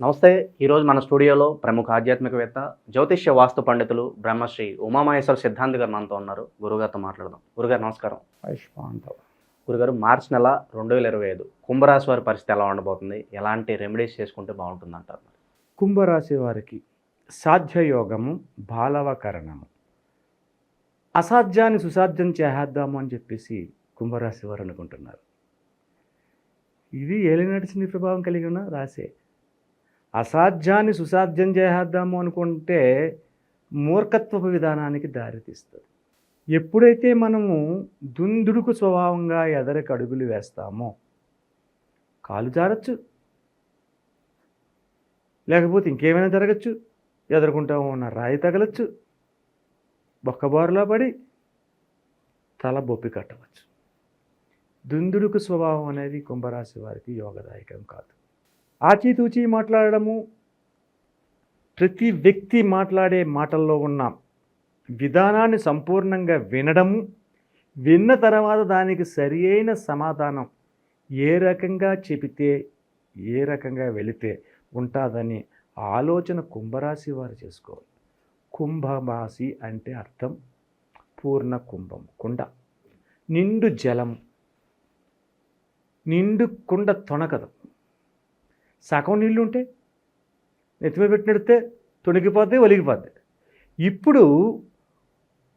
నమస్తే ఈరోజు మన స్టూడియోలో ప్రముఖ ఆధ్యాత్మికవేత్త జ్యోతిష్య వాస్తు పండితులు బ్రహ్మశ్రీ ఉమామహేశ్వర సిద్ధాంత్ గారు మనతో ఉన్నారు. గురుగారితో మాట్లాడదాం. గురుగారు నమస్కారం. ఆయుష్మాంతవ గురుగారు మార్చి నెల రెండు వేల ఇరవై ఐదు కుంభరాశి వారి పరిస్థితి ఎలా ఉండబోతుంది? ఎలాంటి రెమెడీస్ చేసుకుంటే బాగుంటుంది అంటారు మరి? కుంభరాశి వారికి సాధ్యయోగము బాలవకరణము. అసాధ్యాన్ని సుసాధ్యం చేసేద్దాము అని చెప్పేసి కుంభరాశి వారు అనుకుంటున్నారు. ఇది ఏలినడిచిన ప్రభావం కలిగి ఉన్న రాశే. అసాధ్యాన్ని సుసాధ్యం చేసేద్దాము అనుకుంటే మూర్ఖత్వపు విధానానికి దారితీస్తుంది. ఎప్పుడైతే మనము దుందుడుకు స్వభావంగా ఎదరికి అడుగులు వేస్తామో కాలు జారచ్చు. లేకపోతే ఇంకేమైనా జరగచ్చు. ఎదుర్కొంటా ఉన్న రాయి తగలచ్చు. బొక్కబారులో పడి తల బొప్పి కట్టవచ్చు. దుందుడుకు స్వభావం అనేది కుంభరాశి వారికి యోగదాయకం కాదు. ఆచితూచి మాట్లాడడము ప్రతి వ్యక్తి మాట్లాడే మాటల్లో ఉన్న విధానాన్ని సంపూర్ణంగా వినడము విన్న తర్వాత దానికి సరి అయిన సమాధానం ఏ రకంగా చెబితే ఏ రకంగా వెళితే ఉంటుందని ఆలోచన కుంభరాశి వారు చేసుకోవాలి. కుంభరాశి అంటే అర్థం పూర్ణ కుంభం కుండ. నిండు జలం నిండు కుండ తొణకదు సగం నీళ్ళు ఉంటే నెత్తిమీ పెట్టినడితే తొణిగిపోద్ది ఒలిగిపోద్ది. ఇప్పుడు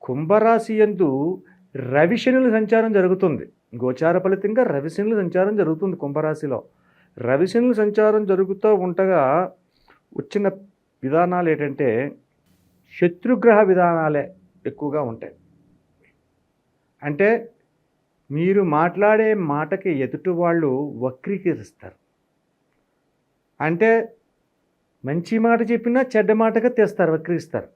కుంభరాశి ఎందు రవిశనుల సంచారం జరుగుతుంది. గోచార ఫలితంగా రవిశనుల సంచారం జరుగుతుంది కుంభరాశిలో. రవిశనుల సంచారం జరుగుతూ ఉండగా వచ్చిన విధానాలు ఏంటంటే శత్రుగ్రహ విధానాలే ఎక్కువగా ఉంటాయి. అంటే మీరు మాట్లాడే మాటకి ఎదుటి వాళ్ళు వక్రీకరిస్తారు. అంటే మంచి మాట చెప్పినా చెడ్డ మాటగా తెస్తారు వక్రీస్తారు.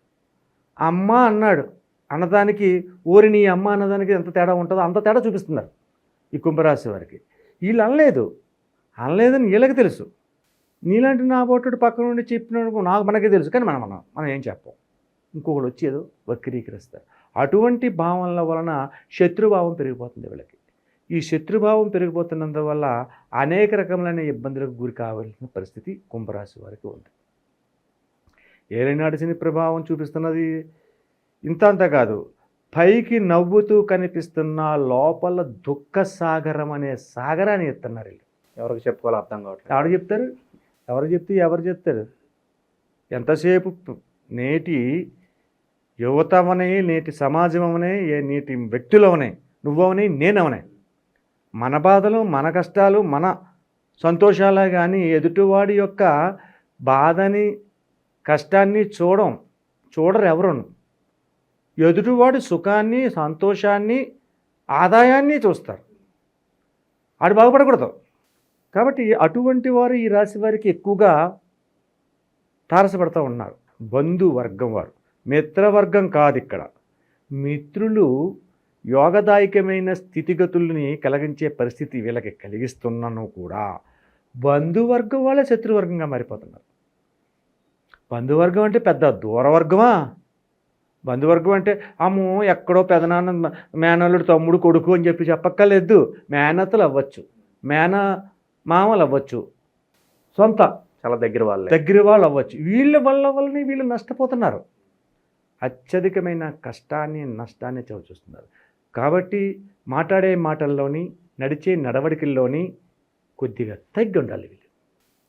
అమ్మ అన్నాడు. అన్నదానికి ఓరి నీ అమ్మ అన్నదానికి ఎంత తేడా ఉంటుందో అంత తేడా చూపిస్తున్నారు ఈ కుంభరాశి వారికి. వీళ్ళు అనలేదు. అనలేదని వీళ్ళకి తెలుసు. నీలాంటి నా బొట్టుడు పక్కన నుండి చెప్పినప్పుడు నాకు మనకే తెలుసు. కానీ మనం మనం మనం ఏం చెప్పం? ఇంకొకటి వచ్చేదో వక్రీకరిస్తారు. అటువంటి భావనల వలన శత్రుభావం పెరిగిపోతుంది వీళ్ళకి. ఈ శత్రుభావం పెరిగిపోతున్నందువల్ల అనేక రకములైన ఇబ్బందులకు గురి కావాల్సిన పరిస్థితి కుంభరాశి వారికి ఉంది. ఏలినాటి శని ప్రభావం చూపిస్తున్నది ఇంత అంత కాదు. పైకి నవ్వుతూ కనిపిస్తున్న లోపల దుఃఖ సాగరం అనే సాగరాన్ని ఎత్తున్నారు వీళ్ళు. ఎవరికి చెప్పుకోవాలో అర్థం కావట్లేదు. ఎవరు చెప్తారు? ఎవరు చెప్తే ఎవరు చెప్తారు? ఎంతసేపు నేటి యువతమనే నేటి సమాజమనే నేటి వ్యక్తులవనే నువ్వవనే నేనవనే మన బాధలు మన కష్టాలు మన సంతోషాలే కానీ ఎదుటివాడి యొక్క బాధని కష్టాన్ని చూడం చూడరు ఎవరును. ఎదుటివాడి సుఖాన్ని సంతోషాన్ని ఆదాయాన్ని చూస్తారు. ఆడు బాగుపడకూడదు. కాబట్టి అటువంటి వారు ఈ రాశి వారికి ఎక్కువగా తారసపడుతూ ఉన్నారు. బంధువర్గం వారు మిత్రవర్గం కాదు ఇక్కడ. మిత్రులు యోగదాయకమైన స్థితిగతుల్ని కలిగించే పరిస్థితి వీళ్ళకి కలిగిస్తున్నాను కూడా బంధువర్గం వాళ్ళే శత్రువర్గంగా మారిపోతున్నారు. బంధువర్గం అంటే పెద్ద దూరవర్గమా? బంధువర్గం అంటే అమ్మో ఎక్కడో పెదనాన్న మేనల్లుడు తమ్ముడు కొడుకు అని చెప్పి చెప్పక్కర్లేదు. మేనత్తలు అవ్వచ్చు. మేన మామలు అవ్వచ్చు. సొంత చాలా దగ్గర వాళ్ళే. దగ్గర వాళ్ళు అవ్వచ్చు. వీళ్ళ వల్ల వల్లనే వీళ్ళు నష్టపోతున్నారు. అత్యధికమైన కష్టాన్ని నష్టాన్ని చవిచూస్తున్నారు. కాబట్టి మాట్లాడే మాటల్లోని నడిచే నడవడికల్లోని కొద్దిగా తగ్గి ఉండాలి వీళ్ళు.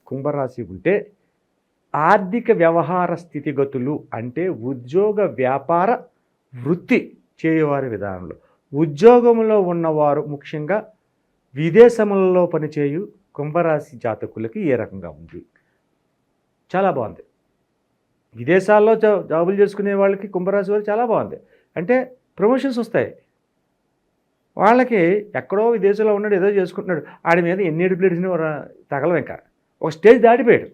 కుంభరాశి ఉంటే ఆర్థిక వ్యవహార స్థితిగతులు అంటే ఉద్యోగ వ్యాపార వృత్తి చేయవారి విధానంలో. ఉద్యోగంలో ఉన్నవారు ముఖ్యంగా విదేశములలో పనిచేయు కుంభరాశి జాతకులకి ఏ రకంగా ఉంది? చాలా బాగుంది. విదేశాల్లో జాబులు చేసుకునే వాళ్ళకి కుంభరాశి వారు చాలా బాగుంది. అంటే ప్రమోషన్స్ వస్తాయి. వాళ్ళకి ఎక్కడో విదేశంలో ఉన్నాడు ఏదో చేసుకుంటున్నాడు. ఆడి మీద ఎన్ని ఎడుపులు తగలం ఇంకా. ఒక స్టేజ్ దాటిపోయాడు.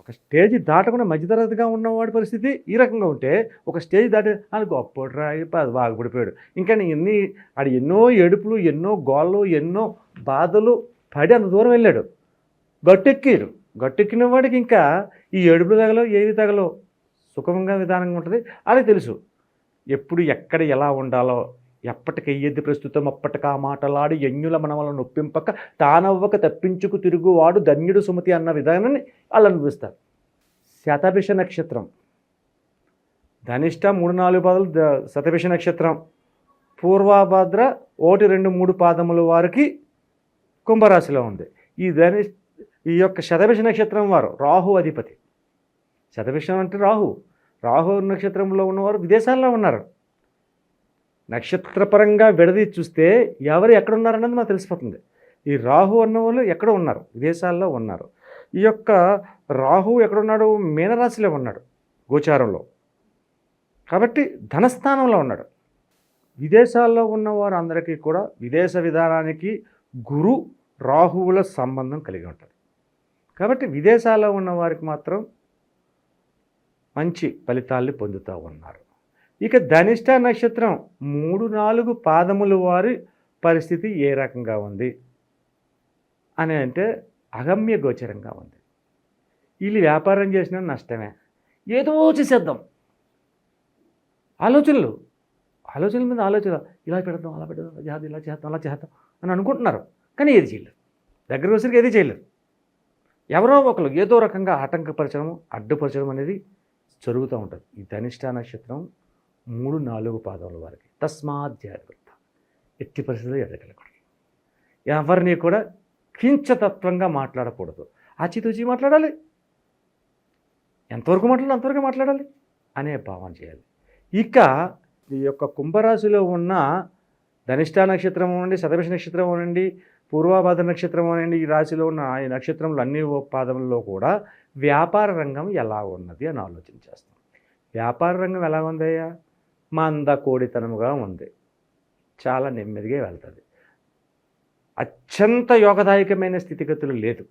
ఒక స్టేజ్ దాటకుండా మధ్యతరగతిగా ఉన్నవాడి పరిస్థితి ఈ రకంగా ఉంటే ఒక స్టేజ్ దాటి అది గొప్ప అది బాగుపడిపోయాడు ఇంకా ఎన్ని ఆడు ఎన్నో ఏడుపులు ఎన్నో గోళ్ళు ఎన్నో బాధలు పడి అంత దూరం వెళ్ళాడు. గట్టెక్కారు. గట్టెక్కిన వాడికి ఇంకా ఈ ఏడుపులు తగలో ఏవి తగలో సుఖంగా విధానంగా ఉంటుంది. అది తెలుసు. ఎప్పుడు ఎక్కడ ఎలా ఉండాలో ఎప్పటికెయ్యది ప్రస్తుతం అప్పటికా మాటలాడి యజ్ఞుల మనవల నొప్పింపక తానవ్వక తప్పించుకు తిరుగువాడు ధన్యుడు సుమతి అన్న విధానాన్ని వాళ్ళు అనిపిస్తారు శతభిష నక్షత్రం. ధనిష్ట మూడు నాలుగు పాదాలు శతభిష నక్షత్రం. పూర్వభద్ర ఒకటి రెండు మూడు పాదముల వారికి కుంభరాశిలో ఉంది. ఈ ధని ఈ యొక్క శతభిష నక్షత్రం వారు రాహు అధిపతి. శతభిషం అంటే రాహు. రాహు నక్షత్రంలో ఉన్నవారు విదేశాల్లో ఉన్నారు. నక్షత్రపరంగా విడదీసి చూస్తే ఎవరు ఎక్కడ ఉన్నారన్నది మాకు తెలిసిపోతుంది. ఈ రాహు అన్న వాళ్ళు ఎక్కడ ఉన్నారు విదేశాల్లో ఉన్నారు. ఈ యొక్క రాహు ఎక్కడున్నాడు? మీనరాశిలో ఉన్నాడు గోచారంలో. కాబట్టి ధనస్థానంలో ఉన్నాడు. విదేశాల్లో ఉన్న వారందరికీ కూడా విదేశ విధానానికి గురు రాహువుల సంబంధం కలిగి ఉంటుంది కాబట్టి విదేశాల్లో ఉన్న వారికి మాత్రం మంచి ఫలితాల్ని పొందుతూ ఉన్నారు. ఇక ధనిష్ట నక్షత్రం మూడు నాలుగు పాదముల వారి పరిస్థితి ఏ రకంగా ఉంది? అని అంటే అగమ్య గోచరంగా ఉంది. వీళ్ళు వ్యాపారం చేసిన నష్టమే. ఏదో చేసేద్దాం. ఆలోచనలు. ఆలోచనల మీద ఆలోచన. ఇలా పెడదాం అలా పెడదాం ఇలా చేద్దాం ఇలా చేద్దాం అలా చేద్దాం అని అనుకుంటున్నారు. కానీ ఏది చేయలేరు. దగ్గర వచ్చరికి ఏది చేయలేరు. ఎవరో ఒకరు ఏదో రకంగా ఆటంకపరచడం అడ్డుపరచడం అనేది జరుగుతూ ఉంటుంది. ఈ ధనిష్ట నక్షత్రం మూడు నాలుగు పాదముల వారికి. తస్మాత్ జాగ్రత్త. ఎట్టి పరిస్థితుల్లో ఎదగలకూడదు. ఎవరిని కూడా కించతత్వంగా మాట్లాడకూడదు. ఆచితూచి మాట్లాడాలి. ఎంతవరకు మాట్లాడాలి అంతవరకు మాట్లాడాలి అనే భావన చేయాలి. ఇక ఈ యొక్క కుంభరాశిలో ఉన్న ధనిష్ట నక్షత్రం అనండి శతభిష నక్షత్రం అనండి పూర్వాభాద నక్షత్రం అనండి ఈ రాశిలో ఉన్న ఈ నక్షత్రములు అన్ని పాదములలో కూడా వ్యాపార రంగం ఎలా ఉన్నది అని ఆలోచన చేస్తాం. వ్యాపార రంగం ఎలా ఉందయ్యా? మంద కోడితనముగా ఉంది. చాలా నెమ్మదిగా వెళ్తుంది. అత్యంత యోగదాయకమైన స్థితిగతులు లేదు.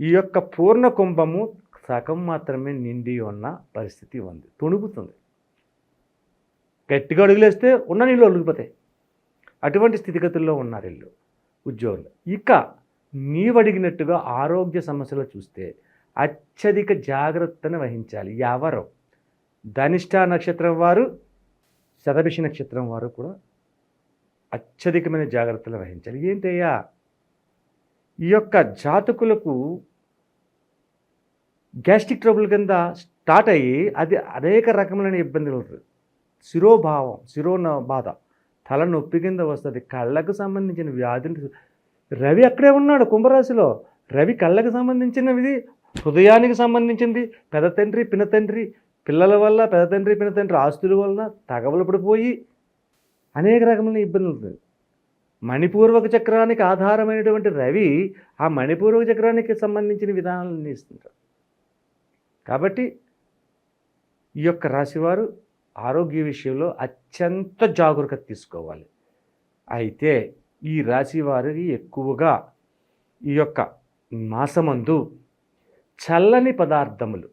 ఈ యొక్క పూర్ణ కుంభము సగం మాత్రమే నిండి ఉన్న పరిస్థితి ఉంది. తుణుకుతుంది గట్టిగా అడుగులేస్తే ఉన్న నీళ్ళు ఒలిగిపోతాయి అటువంటి స్థితిగతుల్లో ఉన్నారు వీళ్ళు ఉద్యోగులు. ఇక నీవడిగినట్టుగా ఆరోగ్య సమస్యలు చూస్తే అత్యధిక జాగ్రత్తను వహించాలి. ఎవరు? ధనిష్ట నక్షత్రం వారు శతభిష నక్షత్రం వారు కూడా అత్యధికమైన జాగ్రత్తలు వహించాలి. ఏంటయ్యా? ఈ యొక్క జాతకులకు గ్యాస్ట్రిక్ ట్రబుల్ కింద స్టార్ట్ అయ్యి అది అనేక రకములైన ఇబ్బందులు ఉంటుంది శిరోభావం శిరో బాధ తలనొప్పి కింద వస్తుంది కళ్ళకు సంబంధించిన వ్యాధులు రవి అక్కడే ఉన్నాడు కుంభరాశిలో. రవి కళ్ళకు సంబంధించినది హృదయానికి సంబంధించింది పెద్ద తండ్రి పిన తండ్రి పిల్లల వల్ల పెద్ద తండ్రి పిన తండ్రి ఆస్తుల వలన తగవలు పడిపోయి అనేక రకమైన ఇబ్బందులు మణిపూర్వక చక్రానికి ఆధారమైనటువంటి రవి ఆ మణిపూర్వక చక్రానికి సంబంధించిన విధానాలను ఇస్తుంటారు కాబట్టి ఈ యొక్క రాశివారు ఆరోగ్య విషయంలో అత్యంత జాగ్రత్త తీసుకోవాలి. అయితే ఈ రాశి వారికి ఎక్కువగా ఈ యొక్క మాసమందు చల్లని పదార్థములు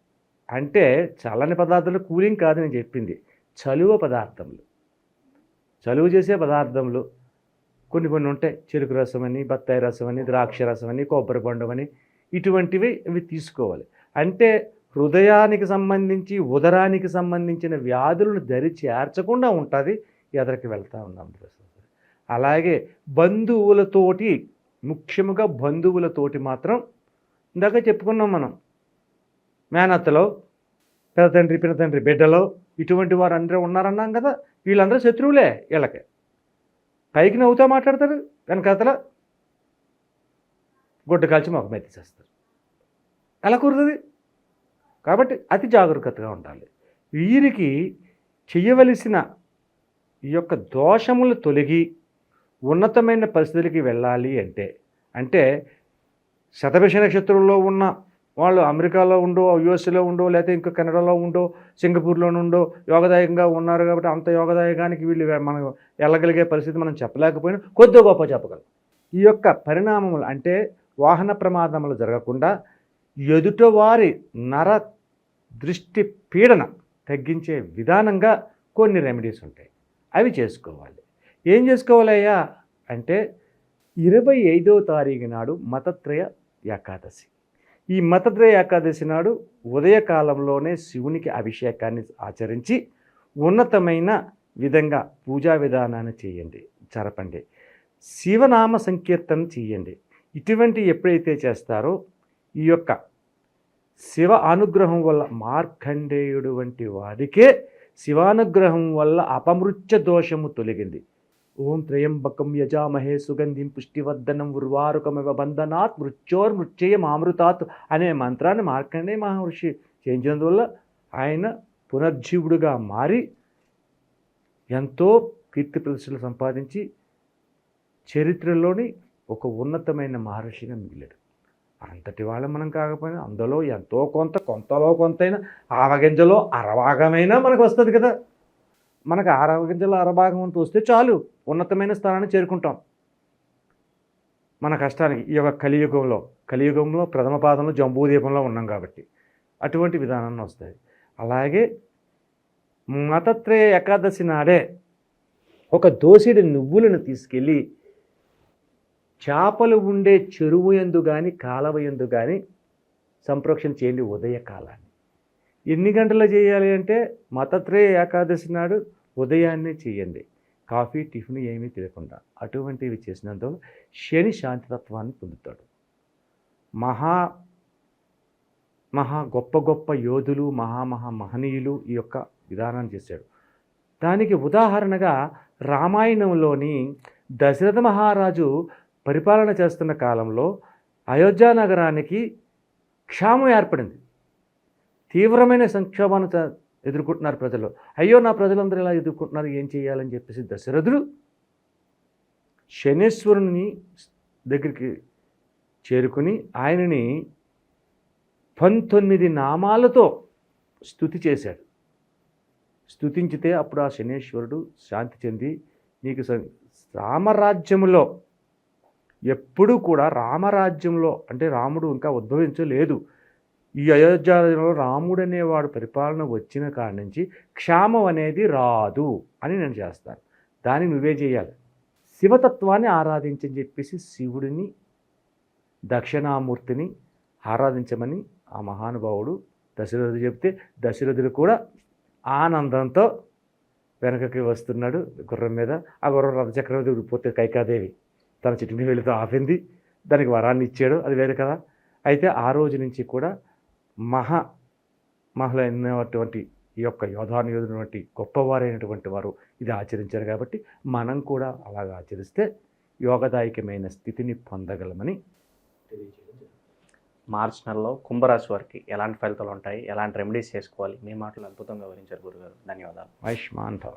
అంటే చల్లని పదార్థాలు కూలింగ్ కాదు నేను చెప్పింది. చలువ పదార్థములు. చలువ చేసే పదార్థములు కొన్ని కొన్ని ఉంటాయి. చెరుకు రసం అని బత్తాయి రసం అని ద్రాక్ష రసం అని కొబ్బరి పండు అని ఇటువంటివి ఇవి తీసుకోవాలి. అంటే హృదయానికి సంబంధించి ఉదరానికి సంబంధించిన వ్యాధులను దరి చేర్చకుండా ఉంటుంది. ఎదరికి వెళ్తూ ఉన్నాం అలాగే బంధువులతోటి ముఖ్యముగా బంధువులతోటి మాత్రం ఇందాక చెప్పుకున్నాం మనం మేనత్తలో పెద్ద తండ్రి పిన తండ్రి బిడ్డలో ఇటువంటి వారు అందరూ ఉన్నారన్నాం కదా వీళ్ళందరూ శత్రువులే వీళ్ళకి. పైకి నవ్వుతూ మాట్లాడతారు వెనకాతల గుడ్డ కాల్చి మొక్క మెత్తిసేస్తారు ఎలా కుదురుతుంది? కాబట్టి అతి జాగ్రత్తగా ఉండాలి. వీరికి చేయవలసిన ఈ యొక్క దోషములు తొలగి ఉన్నతమైన పరిస్థితులకి వెళ్ళాలి అంటే అంటే శతభిష నక్షత్రంలో ఉన్న వాళ్ళు అమెరికాలో ఉండో యుఎస్ఏలో ఉండో లేకపోతే ఇంకా కెనడాలో ఉండో సింగపూర్లో ఉండో యోగదాయకంగా ఉన్నారు కాబట్టి అంత యోగదాయకానికి వీళ్ళు మనం వెళ్ళగలిగే పరిస్థితి మనం చెప్పలేకపోయినా కొద్దిగా గొప్ప చెప్పగలం. ఈ యొక్క పరిణామములు అంటే వాహన ప్రమాదములు జరగకుండా ఎదుటవారి నర దృష్టి పీడన తగ్గించే విధానంగా కొన్ని రెమెడీస్ ఉంటాయి. అవి చేసుకోవాలి. ఏం చేసుకోవాలయ్యా అంటే ఇరవై ఐదో తారీఖు నాడు మతత్రయ ఏకాదశి. ఈ మతద్రయ ఏకాదశి నాడు ఉదయకాలంలోనే శివునికి అభిషేకాన్ని ఆచరించి ఉన్నతమైన విధంగా పూజా విధానాన్ని చేయండి జరపండి. శివనామ సంకీర్తన చేయండి. ఇటువంటి ఎప్పుడైతే చేస్తారో ఈ యొక్క శివ అనుగ్రహం వల్ల మార్కండేయుడు వంటి వాడికే శివానుగ్రహం వల్ల అపమృత్య దోషము తొలగింది. ఓం త్రయంబకం యజామహే సుగంధిం పుష్టివర్ధనం ఉర్వారుకమివ బంధనాత్ మృత్యోర్మృత్యయం అమృతాత్ అనే మంత్రాన్ని మార్కండే మహర్షి. చేయించినందువల్ల ఆయన పునర్జీవుడుగా మారి ఎంతో కీర్తి ప్రదర్శనలు సంపాదించి చరిత్రలోని ఒక ఉన్నతమైన మహర్షిగా మిగిలాడు. అంతటి వాళ్ళ మనం కాకపోయినా అందులో ఎంతో కొంత కొంతలో కొంతైనా ఆవగింజలో అరవాగమైనా మనకు వస్తుంది కదా. మనకు ఆరవగింజలో అరభాగం అంత వస్తే చాలు ఉన్నతమైన స్థానాన్ని చేరుకుంటాం. మన కష్టానికి ఈ యొక్క కలియుగంలో కలియుగంలో ప్రథమ పాదంలో జంబూదీపంలో ఉన్నాం కాబట్టి అటువంటి విధానాన్ని వస్తాయి. అలాగే మతత్రయ ఏకాదశి నాడే ఒక దోసిడి నువ్వులను తీసుకెళ్ళి చేపలు ఉండే చెరువు ఎందు కానీ కాలవ ఎందు కానీ సంప్రోక్షణ చేయండి ఉదయకాలాన్ని. ఎన్ని గంటలు చేయాలి అంటే మతత్రయ ఏకాదశి నాడు ఉదయాన్నే చేయండి. కాఫీ టిఫిన్ ఏమీ తినకుండా అటువంటివి చేసినందువల్ల శని శాంతితత్వాన్ని పొందుతాడు. మహా మహా గొప్ప గొప్ప యోధులు మహామహా మహనీయులు ఈ యొక్క విధానాన్ని చేశాడు. దానికి ఉదాహరణగా రామాయణంలోని దశరథ మహారాజు పరిపాలన చేస్తున్న కాలంలో అయోధ్య నగరానికి క్షామం ఏర్పడింది. తీవ్రమైన సంక్షోభాన్ని ఎదుర్కొంటున్నారు ప్రజలు. అయ్యో నా ప్రజలందరూ ఇలా ఎదుర్కొంటున్నారు ఏం చేయాలని చెప్పేసి దశరథుడు శనేశ్వరుని దగ్గరికి చేరుకుని ఆయనని పంతొమ్మిది నామాలతో స్థుతి చేశాడు. స్థుతించితే అప్పుడు ఆ శనేశ్వరుడు శాంతి చెంది నీకు రామరాజ్యంలో రామరాజ్యములో ఎప్పుడూ కూడా రామరాజ్యంలో అంటే రాముడు ఇంకా ఉద్భవించలేదు. ఈ అయోధ్యలో రాముడు అనేవాడు పరిపాలన వచ్చిన కాడి నుంచి క్షామం అనేది రాదు అని నేను చేస్తాను. దాన్ని నువ్వే చేయాలి. శివతత్వాన్ని ఆరాధించని చెప్పేసి శివుడిని దక్షిణామూర్తిని ఆరాధించమని ఆ మహానుభావుడు దశరథుడు చెప్తే దశరథుడు కూడా ఆనందంతో వెనకకి వస్తున్నాడు గుర్రం మీద. ఆ గుర్రం రథచక్రవర్తి మీద ఉడిపోతే కైకాదేవి తన చిటిని వెళ్ళితో ఆపింది. దానికి వరాన్ని ఇచ్చాడు. అది వేరే కదా. అయితే ఆ రోజు నుంచి కూడా మహా మహలైనటువంటి ఈ యొక్క యోధానుయోధునటువంటి గొప్పవారైనటువంటి వారు ఇది ఆచరించారు కాబట్టి మనం కూడా అలాగ ఆచరిస్తే యోగదాయకమైన స్థితిని పొందగలమని మార్చ్ నెలలో కుంభరాశి వారికి ఎలాంటి ఫలితాలు ఉంటాయి? ఎలాంటి రెమెడీస్ చేసుకోవాలి? మీ మాటలు అద్భుతంగా వివరించారు గురుగారు. ధన్యవాదాలు. ఆయుష్మాన్ భవ.